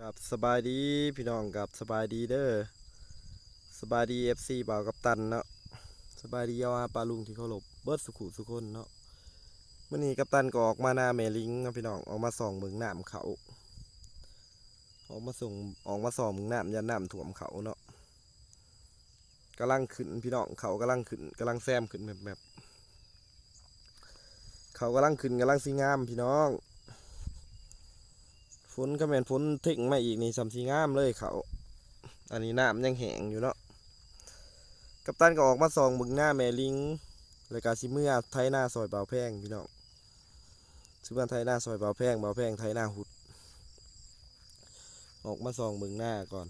กับสบายดีพี่น้องกับสบายดีเด้อสบายดีเอฟซีบ่าวกับตันเนาะสบายดียาวาปลาลุงที่เคารพเบิร์ดสุขุสุคนเนาะเมื่อนี้กัปตันก็ออกมาหน้าเมลิงนะพี่น้องออกมาส่องเมืองน้ำเขาออกมาส่งออกมาส่องเมืองน้ำยันน้ำท่วมเขาเนาะกำลังขึ้นพี่น้องเขากำลังขึ้นกำลังแซมขึ้นแบบแบบเขากำลังขึ้นกำลังสีงามพี่น้อง ฝนก็แม่นฝนเท่งมาอีกนี่สำสีงามเลยเขา อันนี้น้ำยังแห้งอยู่เนาะ กัปตันก็ออกมาส่องบึงหน้าแม่ลิงแล้วก็สิเมื่อไทยหน้าซอยเบาแพงพี่น้องซื้อบ้านไทยหน้าซอยเบาแพงเบาแพงไทยหน้าหุด ออกมาส่องบึงหน้าก่อน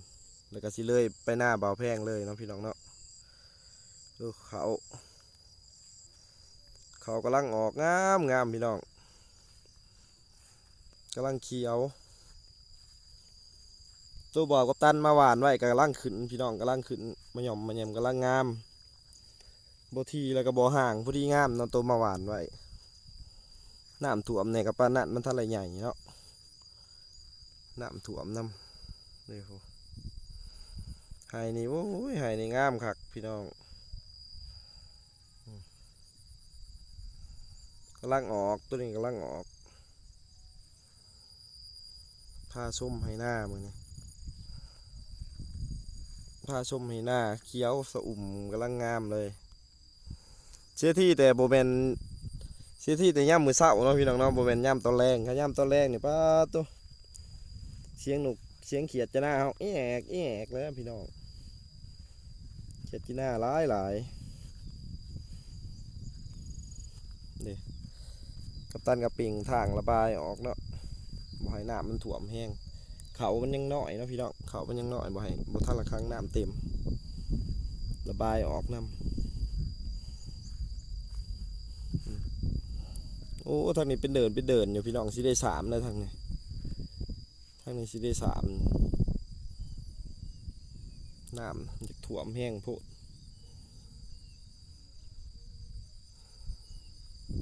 แล้วก็สิเลยไปหน้าเบาแพงเลยเนาะพี่น้องเนาะดูเขา เขากำลังออกงามงามพี่น้องกำลังเขียว ตัวบอกกับตันมาหวานไว้กำลังขึ้นพี่น้องกำลังขึ้นมาหย่อมมาแยมกำลังงามบทีแล้วก็บ่ห่างพอดีงามนอนตัวมาหวานไว้น้ำถ่วมเนี่ยกับปานนัดมันท่าไรใหญ่เนาะน้ำถ่วมน้ำนี่โหไฮนี่โอ้ยไฮนี่งามคักพี่น้องอืมกำลังออกตัวนี้กำลังออกผ้าส้มให้หน้ามือนี่ พาชมให้หน้าเขียวสะอุ่มกำลังงามเลย เชื่อที่แต่โบแมนเชื่อที่แต่ย่ำมือเศร้าเนาะพี่น้องเนาะโบแมนย่ำตอนแรงถ้าย่ำตอนแรงเนี่ยป้าตัวเสียงหนุกเสียงเขียดจะหน้าเฮาแอกแอกเลยพี่น้องเขียดจีหน้าหลายหลายนี่กับตันกับปิงทางระบายออกเนาะบ่ให้น้ำมันถ่วมแห้ง เขามันยังน้อยนะพี่น้องเขามันยังน้อยบ่ให้บ่ทันละครั้งน้ำเต็ม ระบายออกน้ำโอ้ทางนี้เป็นเดินเป็นเดินอยู่พี่น้องสิได้สามแล้วทางนี้ทางนี้สิได้สามน้ำจะถ่วมแห้งโพด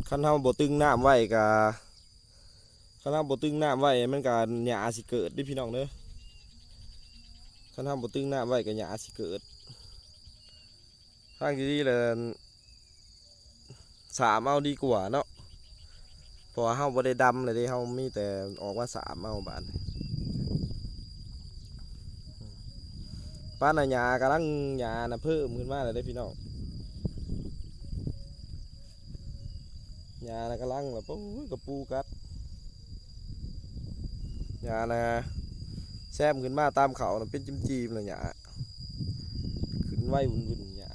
คันเฮาบ่ตึงน้ำไว้กะคันทำบ่ตึงน้ำไว้มันก็หญ้าสิเกิดดิพี่น้องเด้อคันทำบ่ตึงน้ำไว้ก็หญ้าสิเกิดทางที่ดีเลยสามเอาดีกว่าเนาะเพราะว่าเฮาบ่ได้ดำเลยเด้เฮามีแต่ออกมาสามเอาบานป้าน่ะหญ้ากำลังหญ้าน่ะเพิ่มขึ้นมาแล้วเด้พี่น้องหญ้าน่ะกำลังแบบโอ้ยกระปูกัด หญ้านะแซมขึ้นมาตามเขานะเป็นจิ้มจีมเลยหญ้าขึ้นไหววุ่นวุ่นหญ้า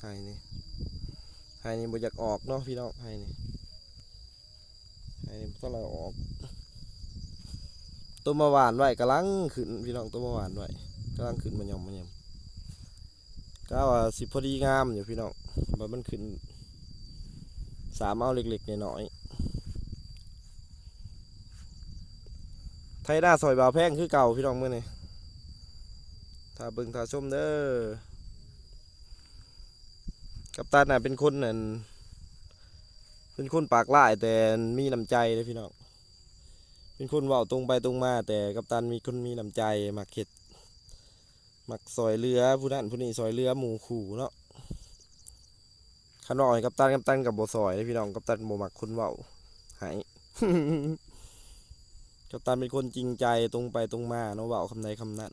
ไห้นี่ไห้นี่บ่อยากออกเนาะพี่น้องไห้นี่ไห้นี่ต้องเราออกตัวมาหวานไว้กำลังขึ้นพี่น้องตัวมาหวานไว้กำลังขึ้นมันยอมมันยมก็ว่าสิพอดีงามอยู่พี่น้องมันขึ้นสามเอาเล็กๆน้อย ไทยหน้าซอยบาวแพงคือเก่าพี่น้องเมื่อนี่ถ้าเบิ่งถ้าชมเด้อกับตันน่ะเป็นคนนั่นเป็นคนปากร้ายแต่มีน้ำใจเลยพี่น้องเป็นคนเว้าตรงไปตรงมา แต่กับตันมีคนมีน้ำใจมักเข็ดมักซอยเรือผู้นั้นผู้นี้ซอยเรือหมูขู่เนาะขันอยกับตันกับตันกับบ่ซอยเลยพี่น้องกับตันบ่มักคนเว้าหาย กัปตันเป็นคนจริงใจตรงไปตรงมาเนาะเว่าคำใดคำนั้น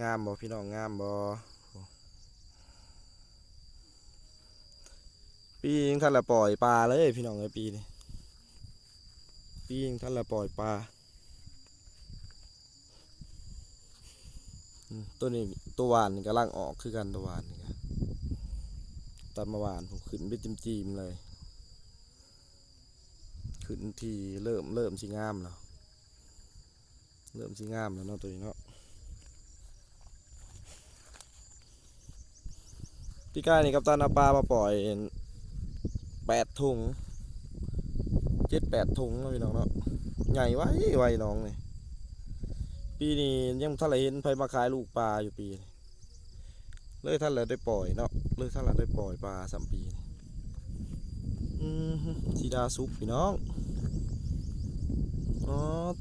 งามบ่พี่น้องงามบ่ปียิงท่านละปล่อยปลาเลยพี่น้องเลยปีนี้ปียิงท่านละปล่อยปลาตัวนี้ตัวหวานกำลังออกคือกันตัวหวานนี่ครับตัดมาหวานผมขึ้นไปจิ้มจีมๆเลย ขึ้นทีเริ่มเริ่มสิงามแล้วเริ่มสิงามแล้วเนาะตัวนี้เนาะพี่กายนี่กับตันาปลามาปล่อยแปดถุงเจ็ดแปดถุงนะพี่น้องเนาะใหญ่ไว้ไว้น้องนี่ปีนี้ยังท่านไรเห็นไผมาขายลูกปลาอยู่ปีเลยท่านเลยได้ปล่อยเนาะเลยท่านเลยได้ปล่อยปลาสามปีน สีดาซุกพี่น้อง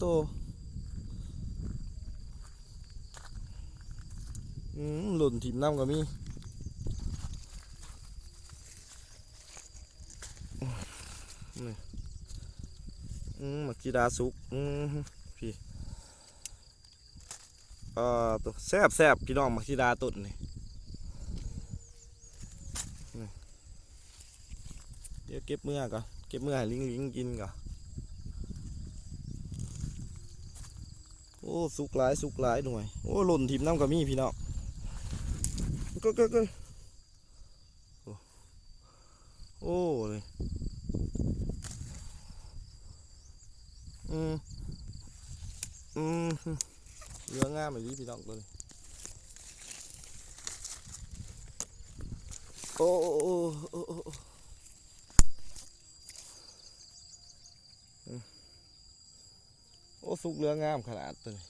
ตัวอืมหล่นถิ่มน้ำก็มีนี่อืมมักกีดาสุก อืมพี่เอ่อตัวแซ่บแซ่บพี่น้องมักกีดาตุ่นนี่ ดี๋ยวเก็บเมื่อก่อนเก็บเมื่อให้ลิงลิงกินก่อนโอ้สุกหลายสุกหลายหน่วยโอ้หล่นทิมน้ำกับมีพี่น้องก็ก็ก็โอ้เลยอืมอืมเรืองามแบบนี้พี่น้องตัวนี้โอ้โอ้โอ้โอ้ สุกเรืองามขนาดตัวนี้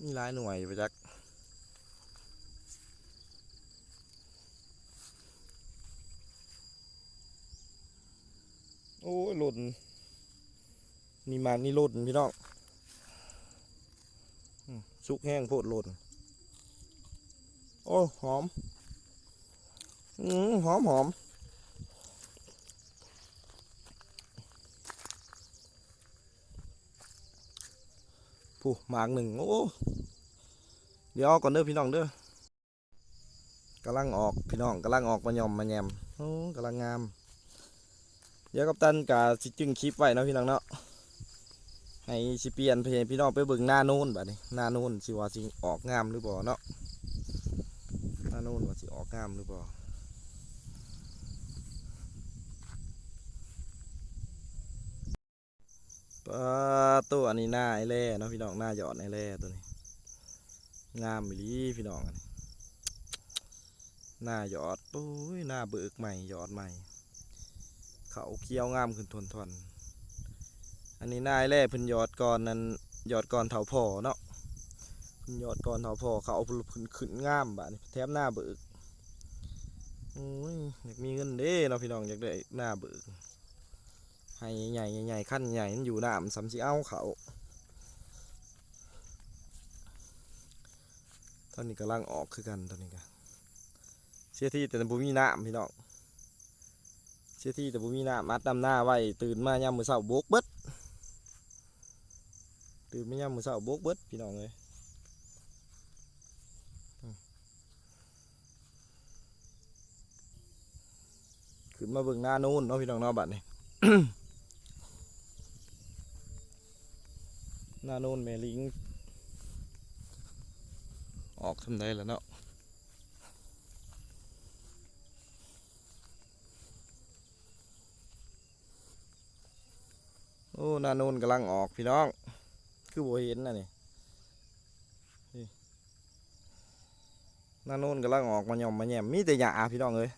มีหลายหน่วยไปจักโอ้ยหล่นนี่มันนี่หล่นพี่น้องสุกแห้งโพดหล่นโอ้หอม อืมหอมหอม ผู้หมากหนึ่งโอ้เดี๋ยวก่อนเด้อพี่น้องเด้อกำลังออกพี่น้องกำลังออกมายอมมาแยมโอ้กำลังงาม เดี๋ยวกัปตันกาสิจึงคลิปไว้เนาะพี่น้องเนาะให้สิเปลี่ยนเพลงพี่น้องไปเบิ่งหน้าโน้นบัดนี้หน้าโน้นสิว่าสิออกงามหรือบ่าเนาะหน้าโน้นว่าสิออกงามหรือบ่ปล่า ตัวอันนี้หน้าไอ้แร่เนาะพี่น้องหน้าหยอดไอ้แร่ตัวนี้ งามอีหลีพี่น้องอันนี้หน้าหยอดโอ้ยหน้าเบิกใหม่หยอดใหม่ เขาเคี้ยวงามขึ้นทนทนๆอันนี้หน้ายแร่เพิ่นยอดก่อนนั้นหยอดก่อนเถาพ่อเนาะเพิ่นยอดก่อนเถาพ่อเขาเอาขึ้นขึ้นงามบาดนี้แถมหน้าเบิกโอ้ยอยากมีเงินเด้เนาะพี่น้องอยากได้หน้าเบิก ให้ใหญ่ๆใหญ่ขั้นใหญ่มันอยู่น้ำสำสิเอาเขาตอนนี้กำลังออกคือกันตอนนี้กันเสียที่แต่บ่มีน้ำพี่น้องเชื่อที่แต่บุมีหน้ามัดดำหน้าไว้ตื่นมายามมือเสาโบกเบิดตื่นมายามมือเสาโบกเบิดพี่น้องเลยขึ้นมาเบิ่งหน้านู้นเนาะพี่น้องเนาะบัดนี้ หน้านู้นแม่ลิง ออกทำได้แล้วเนาะโอ้นานูนกำลังออกพี่น้อง คือโบเห็นนะนี่นี่นานูนกำลังออกมาหย่อมมาแยมมีแต่หญ้าพี่น้องเอ้ย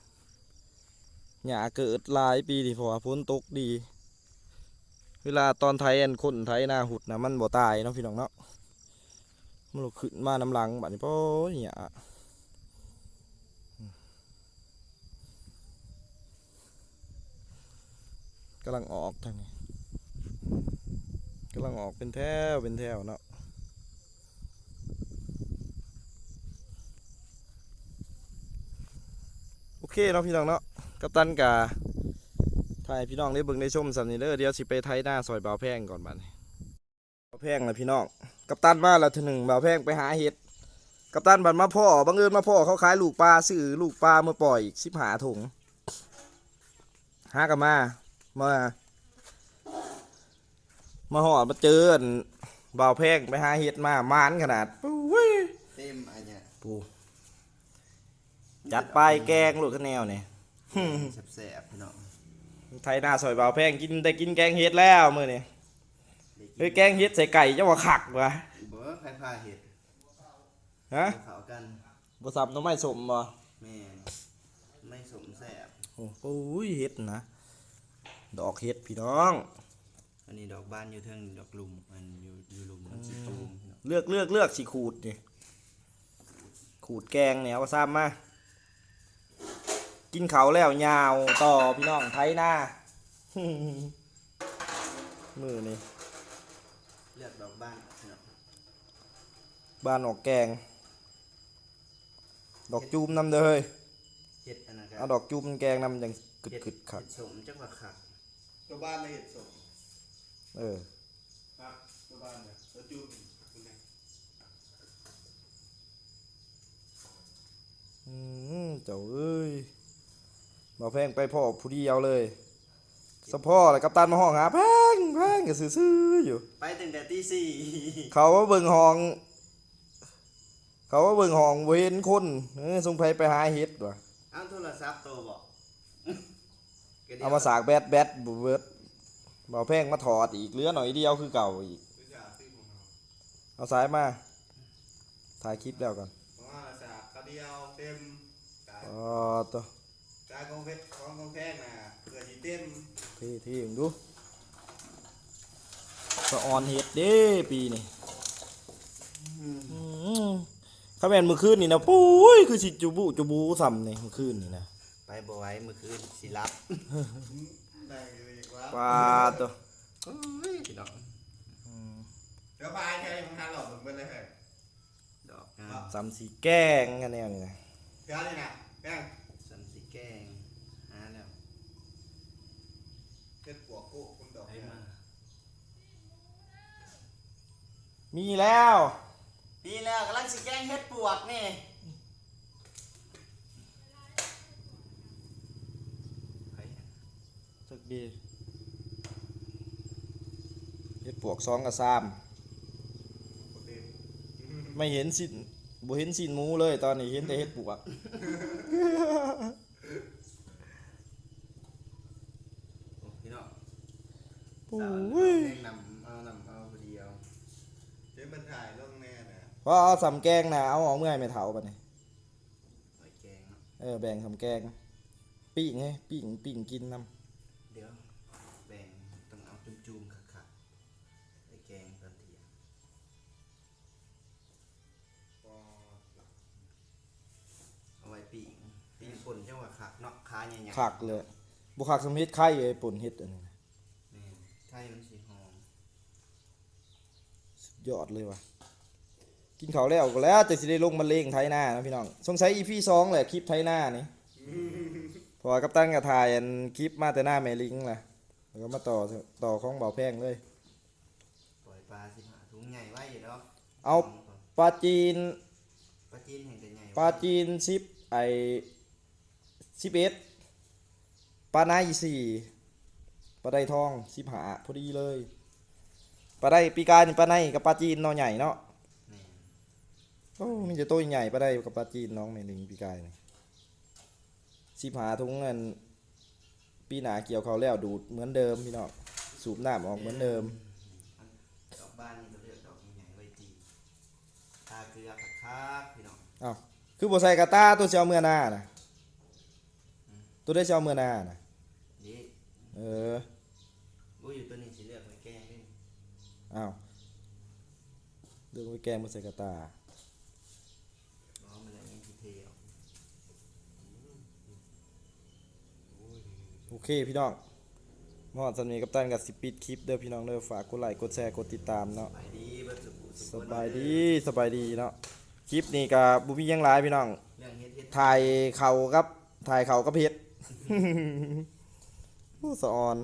หญ้าเกิดหลายปีที่พอฝนตกดี เวลาตอนไทยอันคนไทยหน้าหุดนะมันบ่ตายเนาะพี่น้องเนาะมันลุกขึ้นมาน้ำหลังบัดนี้โอ้ยหญ้าอืมกำลังออกทางนี้กำลังออกเป็นแถวเป็นแถวเนาะโอเคเนาะพี่น้องเนาะกัปตันกา ถ่ายให้พี่น้องได้เบิ่งได้ชมสำนี้เด้อเดี๋ยวสิไปไทยหน้าซอยบ่าวแพงก่อนบัดนี้บ่าวแพงนะพี่น้องกัปตันมาแล้วเทีหนึ่งบ่าวแพงไปหาเห็ดกัปตันบัดมาพ่อบังเอิญมาพ่อเขาขายลูกปลาซื้อลูกปลามาปล่อยอีกสิบหาถุงหากันมามามาหอดมาเจออั่นบ่าวแพงไปหาเห็ดมามานขนาดปุ้ยเต็มอันเนี้ยปูจัดไปแกงลูกข้าวแนวเนี่ยแสบๆพี่น้อง ไทยหน้าซอยบ่าวแพงกินได้กินแกงเห็ดแล้วมื้อนี้เฮ้ยแกงเห็ดใส่ไก่เจ้าว่าขักวะเบิร์ใครพาเห็ดฮะเขากันบ่สับหน้ำไม้สมบ่แม่นไม่สมแสบโอ้ปุ้ยเห็ดนะ ดอกเห็ดพี่น้อง อันนี้ดอกบ้านอยู่เทิงดอกลุมอันอยู่อยู่ลุมมันสิตูมพี่น้องเลือกเลือกเลือกสิขูดนี่ขูดแกงเนี่ยเอาซ้ำมา กินเขาวแล้วยาวต่อพี่น้องไทยหน้ามือนี่เลือกดอกบ้านพี่น้องบ้านออกแกง ดอกจูมนำเด้อเฮ้ยเฮ็ดอันนั้นก็เอาดอกจูมแกงนำจังกึดเฮ็ดกึดขัดเฮ็ดสมจังว่าคักตัวบ้านในเห็ดสมเอออะตัวบ้านเนี่ยตัวจูบคุณแม่อืมเจ้าเอ้ย บ่แพงไปพ่อผู้เดียวเลยสะพ่อแล้วกัปตันมาห้องหาแพงแพงก็ซื่อๆอยู่ ไปตั้งแต่ตีสี่เขาว่าเบิ่งห้อง เขาว่าเบิ่งห้องบ่เห็นคนเออสงไผไปหาเฮ็ดว่ะเอาโทรศัพท์โตบอกเอามาสากแบดแบดบ่เบิดบ่แพงมาถอดอีกเหลือหน่อยเดียวคือเก่าอีกวิชาที่ของเราเอาสายมาถ่ายคลิปแล้วกันเพราะว่าสากกระเดียวเต็มกายอ๋อตัว กายของเพชรของของแพงน่ะเกิดที่เต็มที่ที่มึงดูสะออนเฮ็ดเด้ปีนี่ข้าแม่นมื้อคืนนี่นะปุ้ยคือสิจุบุจุบูซ้ำนี่มื้อคืนนี่นะไปบ่ไหว้เมื่อคืนสิรับได้เลยอีกว่าปลาตัวโอ้ยพี่น้องเดี๋ยวบายแค่ยังทันหรอกมึงเป็นเลยเฮ้ยดอกงามซ้ำสีแกล้งกันแนวนี่นะเดี๋ยวนี่นะแพง สันสิแกงหาแล้ว เพชรปวกกุคุณดอก ไป เนี่ย มา มีแล้ว ปีแล้วกำลังสิแกงเฮ็ดปวกนี่ไปสักดีเฮ็ดปวกซองกับซามโอเคไม่เห็นสินบ่เห็นสินหมูเลยตอนนี้เห็นแต่เฮ็ดปวก โอ้พี่น้อง โอ้ สาว ย แกงนำเอานำเอาผู้เดียว เดี๋ยวมันถ่ายลง แน่นะพอเอาสำแกงนะเอาออกเมื่อยไม่เถาบัดนี้ไปแกงเนาะเออแบ่งสำแกงปิ้งไงปิ้งปิ้งกินนำเดี๋ยวแบ่งต้องเอาจุ่มๆคักๆไปแกงตอนเที่ยงก็เอาไว้ปีกปีกป่นจังว่าคักเนาะขาใหญ่ๆคักเลยบ่คักสำเฮ็ดไข่ไอ้ป่นเฮ็ดอันนี้นะแม่นไข่มันสิหอมสุดยอดเลยว่ะ กินข้าวแล้วก็แล้วจะสิได้ลงมาเลงไทยหน้านะพี่น้องสงสัย EP 2แหละคลิปไทยหน้านี่เพราะว่ากัปตันก็ถ่ายอันคลิปมาแต่หน้าแม่ลิงแหละแล้วก็มาต่อต่อของเบาแพงเลย ปล่อยปลาสิหาถุงใหญ่ไว้อยู่ดอกเอาปลาจีนปลาจีนแห่งแต่ใหญ่ปลาจีนสิบไอสิบเอ็ดปลาไนสี่ปลาไดทองสิบหาพอดีเลยปลาไดปีกายนี่ปลาไนกับปลาจีนเนอใหญ่เนาะแม่น โอ้มันจะตัวใหญ่ปลาไดกับปลาจีนน้องแม่ลิงปีกายนี่สิบหาทุงเงิน ปีหนาเกี่ยวเขาวแล้วดูดเหมือนเดิมพี่น้องสูบน้ำออกเหมือนเดิมดอกบ้านนี่ก็เลือกดอกใหญ่ๆไว้จีตาเกลือคักๆพี่น้องอ้าวคือบ่ใส่กระตาตัวเชียวเมื่อหน้านะตัวได้เชียวเมื่อหน้านะนี่เออบ่อยู่ตัวนี้สิเลือกไว้แกงด้วยอ้าวเรื่องไว้แกงบ่ใส่กระตา บ่เอามันแล้วยังสิเทออก โอเคพี่น้องมอดสนีกับตันกับสิปิดคลิปเด้อพี่น้องเด้อฝากกดไลค์กดแชร์กดติดตามเนาะสบายดีสบายดีเนาะคลิปนี้กับบุมียังไลายพี่น้องถ่ายเข่ากับถ่ายเข่ากับเฮ็ดโอ้สอน